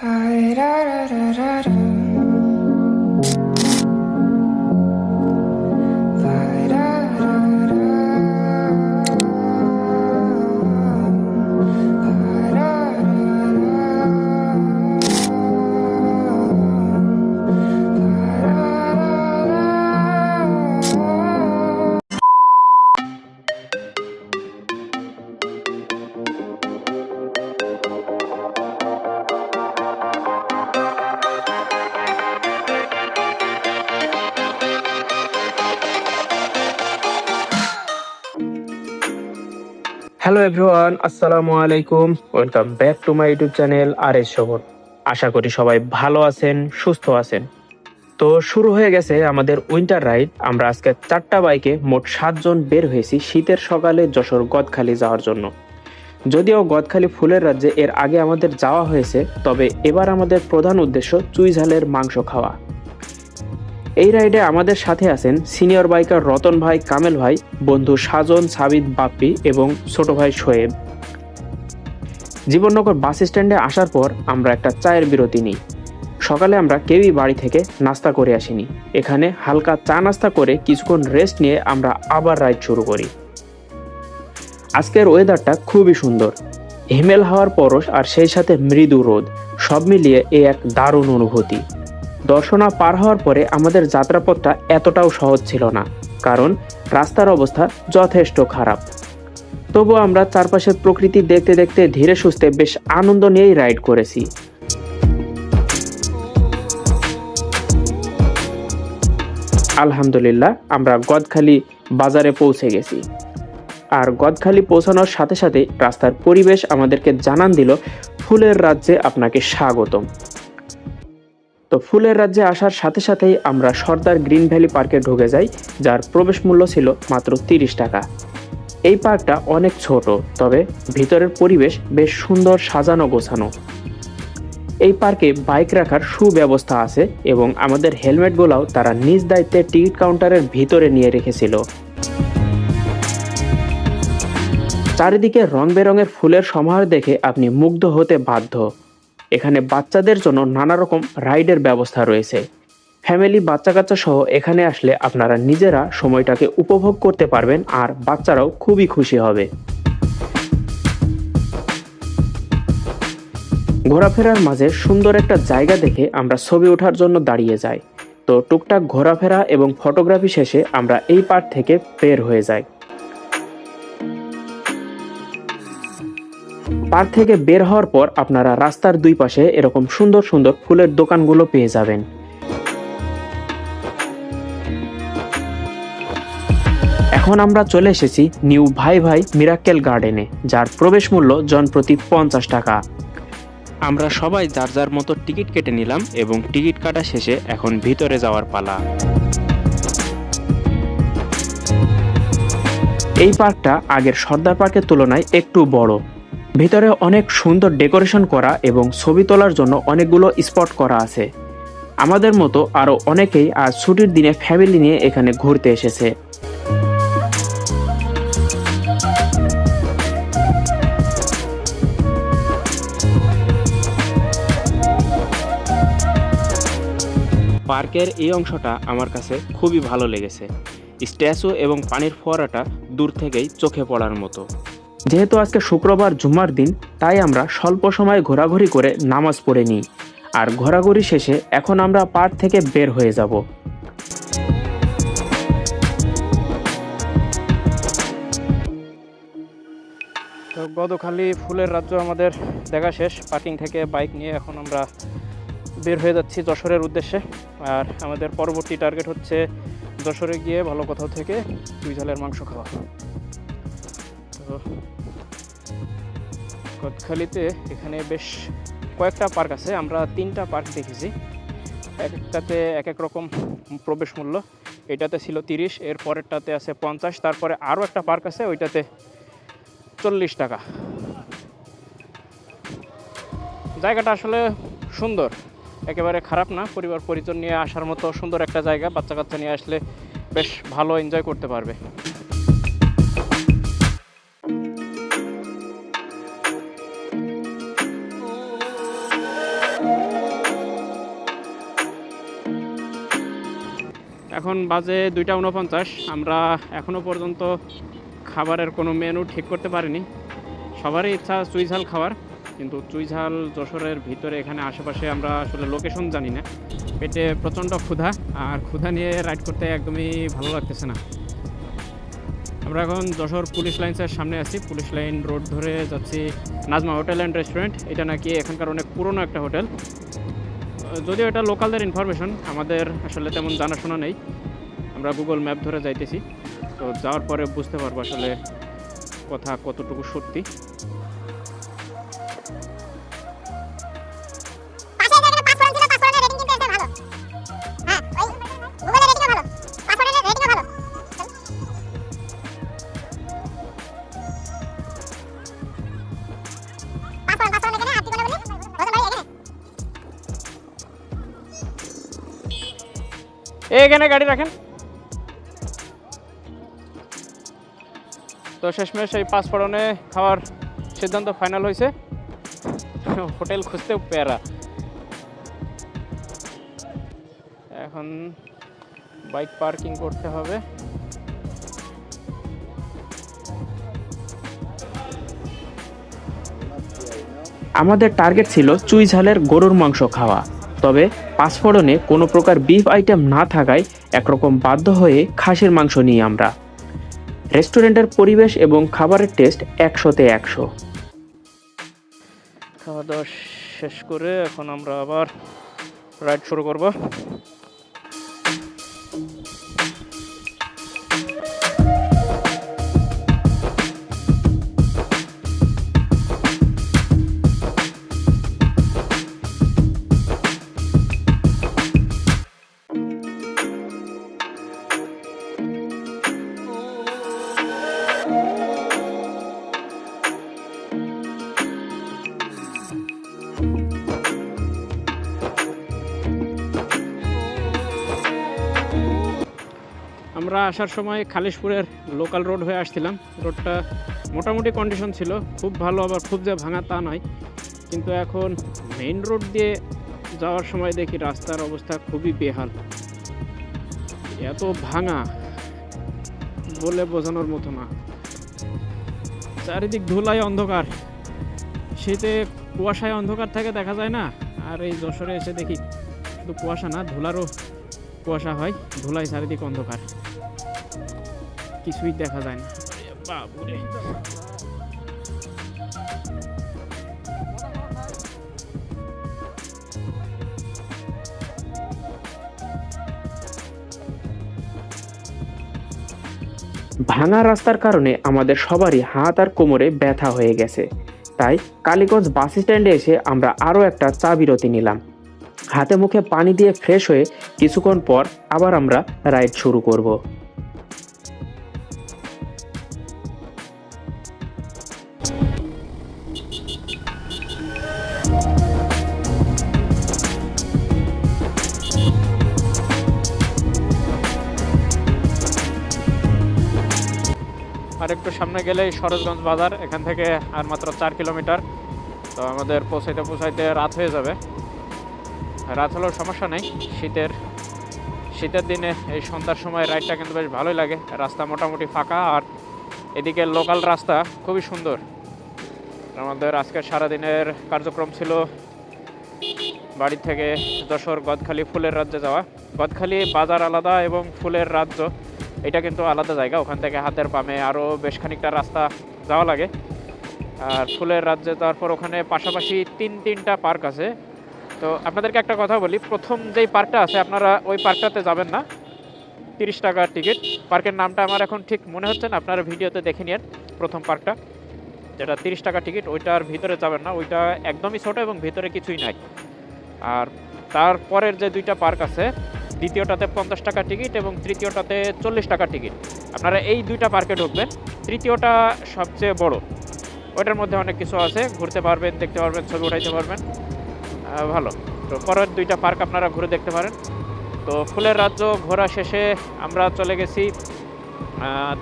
da da da da da hello everyone আসসালামু আলাইকুম welcome back to my YouTube channel আর এস শহর আশা করি সবাই ভালো আছেন, সুস্থ আছেন। তো শুরু হয়ে গেছে আমাদের উইন্টার রাইড আমরা আজকে চারটা বাইকে মোট সাতজন বের হয়েছি শীতের সকালে যশোর গদখালি যাওয়ার জন্য। যদিও গদখালি ফুলের রাজ্যে এর আগে আমাদের যাওয়া হয়েছে, তবে এবার আমাদের প্রধান উদ্দেশ্য চুইঝালের মাংস খাওয়া। এই রাইডে আমাদের সাথে আছেন সিনিয়র বাইকার রতন ভাই, কামেল ভাই, বন্ধু সাজন সাবিদ বাপ্পি এবং ছোট ভাই শোয়েব জীবননগর বাস স্ট্যান্ডে আসার পর আমরা একটা চায়ের বিরতি নিই। সকালে আমরা কেউই বাড়ি থেকে নাস্তা করে আসিনি। এখানে হালকা চা নাস্তা করে কিছুক্ষণ রেস্ট নিয়ে আমরা আবার রাইড শুরু করি। আজকের ওয়েদারটা খুবই সুন্দর। হিমেল হাওয়ার পরশ আর সেই সাথে মৃদু রোদ, সব মিলিয়ে এ এক দারুণ অনুভূতি। দর্শনা পার হওয়ার পরে আমাদের যাত্রাপথটা এতটাও সহজ ছিল না, কারণ রাস্তার অবস্থা যথেষ্ট খারাপ। তবু আমরা চারপাশের প্রকৃতি দেখতে দেখতে ধীরে সুস্থে বেশ আনন্দ নিয়েই রাইড করেছি। আলহামদুলিল্লাহ, আমরা গদখালি বাজারে পৌঁছে গেছি। আর গদখালি পৌঁছানোর সাথে সাথে রাস্তার পরিবেশ আমাদেরকে জানান দিল ফুলের রাজ্যে আপনাকে স্বাগতম। তো ফুলের রাজ্যে আসার সাথে সাথেই আমরা সর্দার গ্রিন ভ্যালি পার্কে ঢুকে যাই, যার প্রবেশ মূল্য ছিল মাত্র তিরিশ টাকা। এই পার্কটা অনেক ছোট, তবে ভিতরের পরিবেশ বেশ সুন্দর সাজানো গোছানো। এই পার্কে বাইক রাখার সুব্যবস্থা আছে এবং আমাদের হেলমেটগুলোও তারা নিজ দায়িত্বে টিকিট কাউন্টারের ভিতরে নিয়ে রেখেছিল। চারিদিকে রং বেরঙের ফুলের সমাহার দেখে আপনি মুগ্ধ হতে বাধ্য। এখানে বাচ্চাদের জন্য নানা রকম রাইডের ব্যবস্থা রয়েছে। ফ্যামিলি বাচ্চা কাচ্চা সহ এখানে আসলে আপনারা নিজেরা সময়টাকে উপভোগ করতে পারবেন আর বাচ্চারাও খুবই খুশি হবে। ঘোরাফেরার মাঝে সুন্দর একটা জায়গা দেখে আমরা ছবি ওঠার জন্য দাঁড়িয়ে যাই। তো টুকটাক ঘোরাফেরা এবং ফটোগ্রাফি শেষে আমরা এই পার্ট থেকে বের হয়ে যাই। পার্ক থেকে বের হওয়ার পর আপনারা রাস্তার দুই পাশে এরকম সুন্দর সুন্দর ফুলের দোকানগুলো পেয়ে যাবেন। এখন আমরা চলে এসেছি নিউ ভাই ভাই মিরাক্কেল গার্ডেনে, যার প্রবেশ মূল্য জন প্রতি পঞ্চাশ টাকা। আমরা সবাই যার যার মতো টিকিট কেটে নিলাম এবং টিকিট কাটা শেষে এখন ভিতরে যাওয়ার পালা। এই পার্কটা আগের সর্দার পার্কের তুলনায় একটু বড়। ভিতরে অনেক সুন্দর ডেকোরেশন করা এবং ছবি তোলার জন্য অনেকগুলো স্পট করা আছে। আমাদের মতো আরও অনেকেই আজ ছুটির দিনে ফ্যামিলি নিয়ে এখানে ঘুরতে এসেছে। পার্কের এই অংশটা আমার কাছে খুবই ভালো লেগেছে। স্ট্যাচু এবং পানির ফোয়ারাটা দূর থেকেই চোখে পড়ার মতো। যেহেতু আজকে শুক্রবার জুম্মার দিন, তাই আমরা স্বল্প সময় ঘোরাঘুরি করে নামাজ পড়ে নিই। আর ঘোরাঘুরি শেষে এখন আমরা পার্ক থেকে বের হয়ে যাব। গদখালি ফুলের রাজ্য আমাদের দেখা শেষ। পার্কিং থেকে বাইক নিয়ে এখন আমরা বের হয়ে যাচ্ছি যশোরের উদ্দেশ্যে। আর আমাদের পরবর্তী টার্গেট হচ্ছে যশোরে গিয়ে ভালো কোথাও থেকে দুই ঝালের মাংস খাওয়া। তো গদখালিতে এখানে বেশ কয়েকটা পার্ক আছে, আমরা তিনটা পার্ক দেখেছি। এক একটাতে এক এক রকম প্রবেশ মূল্য, এটাতে ছিল তিরিশ, এর পরেরটাতে আছে পঞ্চাশ, তারপরে আরও একটা পার্ক আছে, ওইটাতে চল্লিশ টাকা। জায়গাটা আসলে সুন্দর, একেবারে খারাপ না পরিবার পরিজন নিয়ে আসার মতো সুন্দর একটা জায়গা বাচ্চা কাচ্চা নিয়ে আসলে বেশ ভালো এনজয় করতে পারবে। এখন বাজে দুইটা উনপঞ্চাশ আমরা এখনও পর্যন্ত খাবারের কোনো মেনু ঠিক করতে পারিনি। সবারই ইচ্ছা চুই ঝাল খাওয়ার, কিন্তু চুই ঝাল যশোরের ভিতরে এখানে আশেপাশে আমরা আসলে লোকেশন জানি না। পেটে প্রচণ্ড ক্ষুধা, আর ক্ষুধা নিয়ে রাইড করতে একদমই ভালো লাগতেছে না। আমরা এখন যশোর পুলিশ লাইন্সের সামনে আছি। পুলিশ লাইন রোড ধরে যাচ্ছি নাজমা হোটেল অ্যান্ড রেস্টুরেন্ট এটা নাকি এখানকার অনেক পুরনো একটা হোটেল। যদিও এটা লোকালদের ইনফরমেশন আমাদের আসলে তেমন জানাশোনা নেই। আমরা গুগল ম্যাপ ধরে যাইতেছি। তো যাওয়ার পরে বুঝতে পারব আসলে কথা কতটুকু সত্যি। এখানে গাড়ি রাখেন। তো শেষমেশ এই পাঁচফোড়নে খাওয়ার সিদ্ধান্ত ফাইনাল হয়েছে হোটেল খুঁজতেও প্যারা। এখন বাইক পার্কিং করতে হবে। আমাদের টার্গেট ছিল চুই ঝালের গরুর মাংস খাওয়া, তবে পাঁচফোড়নে কোনো প্রকার বিফ আইটেম না থাকায় একরকম বাধ্য হয়ে খাসির মাংস নিই আমরা। রেস্টুরেন্টের পরিবেশ এবং খাবারের টেস্ট একশোতে একশো। খাওয়া দাওয়া শেষ করে এখন আমরা আবার রাইড শুরু করব। আসার সময় খালিশপুরের লোকাল রোড হয়ে আসছিলাম। রোডটা মোটামুটি কন্ডিশন ছিল, খুব ভালো আবার খুব যে ভাঙা তা নয়। কিন্তু এখন মেইন রোড দিয়ে যাওয়ার সময় দেখি রাস্তার অবস্থা খুবই বেহাল। এত ভাঙা, বলে বোঝানোর মতো না। চারিদিক ধুলায় অন্ধকার। শীতে কুয়াশায় অন্ধকার থাকে দেখা যায় না, আর এই যশোরে এসে দেখি শুধু কুয়াশা না, ধুলারও কুয়াশা হয় ধুলায় চারিদিক অন্ধকার। কিছুই দেখা যায় না। বাবুরে ভাঙা রাস্তার কারণে আমাদের সবারই হাত আর কোমরে ব্যথা হয়ে গেছে। তাই কালীগঞ্জ বাস স্ট্যান্ডে এসে আমরা আরও একটা চা বিরতি নিলাম। হাতে মুখে পানি দিয়ে ফ্রেশ হয়ে কিছুক্ষণ পর আবার আমরা রাইড শুরু করব। একটু সামনে গেলেই সরোজগঞ্জ বাজার, এখান থেকে আর মাত্র চার কিলোমিটার। তো আমাদের পৌঁছাইতে পৌঁছাইতে রাত হয়ে যাবে। রাত হলেও সমস্যা নেই, শীতের শীতের দিনে এই সন্ধ্যার সময় রাইডটা কিন্তু বেশ ভালোই লাগে। রাস্তা মোটামুটি ফাঁকা, আর এদিকে লোকাল রাস্তা খুবই সুন্দর। আমাদের আজকের সারাদিনের কার্যক্রম ছিল বাড়ি থেকে যশোর, গদখালি, ফুলের রাজ্যে যাওয়া। গদখালি বাজার আলাদা এবং ফুলের রাজ্য। এটা কিন্তু আলাদা জায়গা, ওখান থেকে হাতের পামে আরও বেশ খানিকটা রাস্তা যাওয়া লাগে। আর ফুলের রাজ্যে তারপর ওখানে পাশাপাশি তিন তিনটা পার্ক আছে। তো আপনাদেরকে একটা কথা বলি, প্রথম যেই পার্কটা আছে, আপনারা ওই পার্কটাতে যাবেন না। তিরিশ টাকার টিকিট। পার্কের নামটা আমার এখন ঠিক মনে হচ্ছে না, আপনারা ভিডিওতে দেখে নিন প্রথম পার্কটা। যেটা তিরিশ টাকা টিকিট, ওইটার ভিতরে যাবেন না, ওইটা একদমই ছোট এবং ভিতরে কিছুই নাই। আর তারপরের যে দুইটা পার্ক আছে দ্বিতীয়টাতে পঞ্চাশ টাকা টিকিট এবং তৃতীয়টাতে চল্লিশ টাকা টিকিট। আপনারা এই দুইটা পার্কে ঢুকবেন। তৃতীয়টা সবচেয়ে বড়। ওইটার মধ্যে অনেক কিছু আছে। ঘুরতে পারবেন, দেখতে পারবেন, ছবি উঠাইতে পারবেন। ভালো। তো পরের দুইটা পার্ক আপনারা ঘুরে দেখতে পারেন। তো ফুলের রাজ্য ঘোরা শেষে আমরা চলে গেছি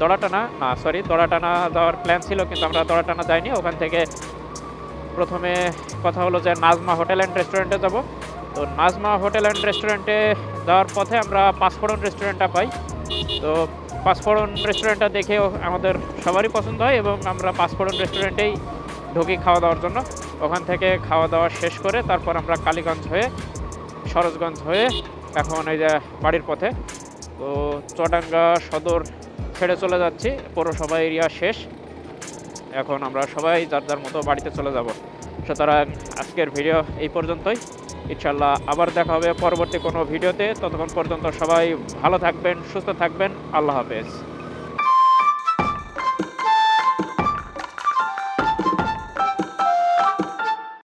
দড়াটানা। না সরি দড়াটানা যাওয়ার প্ল্যান ছিল কিন্তু আমরা দড়াটানা যাইনি। ওখান থেকে প্রথমে কথা হলো যে নাজমা হোটেল অ্যান্ড রেস্টুরেন্টে যাব। তো নাজমা হোটেল অ্যান্ড রেস্টুরেন্টে যাওয়ার পথে আমরা পাঁচফোড়ন রেস্টুরেন্টটা পাই। তো পাঁচফোড়ন রেস্টুরেন্টটা দেখেও আমাদের সবারই পছন্দ হয় এবং আমরা পাঁচফোড়ন রেস্টুরেন্টেই ঢুকি খাওয়া দাওয়ার জন্য। ওখান থেকে খাওয়া দাওয়া শেষ করে তারপর আমরা কালীগঞ্জ হয়ে, সরোজগঞ্জ হয়ে এখন এই যে বাড়ির পথে। তো চুয়াডাঙ্গা সদর ছেড়ে চলে যাচ্ছি, পৌরসভা এরিয়া শেষ। এখন আমরা সবাই যার যার মতো বাড়িতে চলে যাব। সুতরাং আজকের ভিডিও এই পর্যন্তই। ইনশাল্লাহ আবার দেখা হবে পরবর্তী কোনো ভিডিওতে। ততক্ষণ পর্যন্ত সবাই ভালো থাকবেন, সুস্থ থাকবেন। আল্লাহ হাফেজ।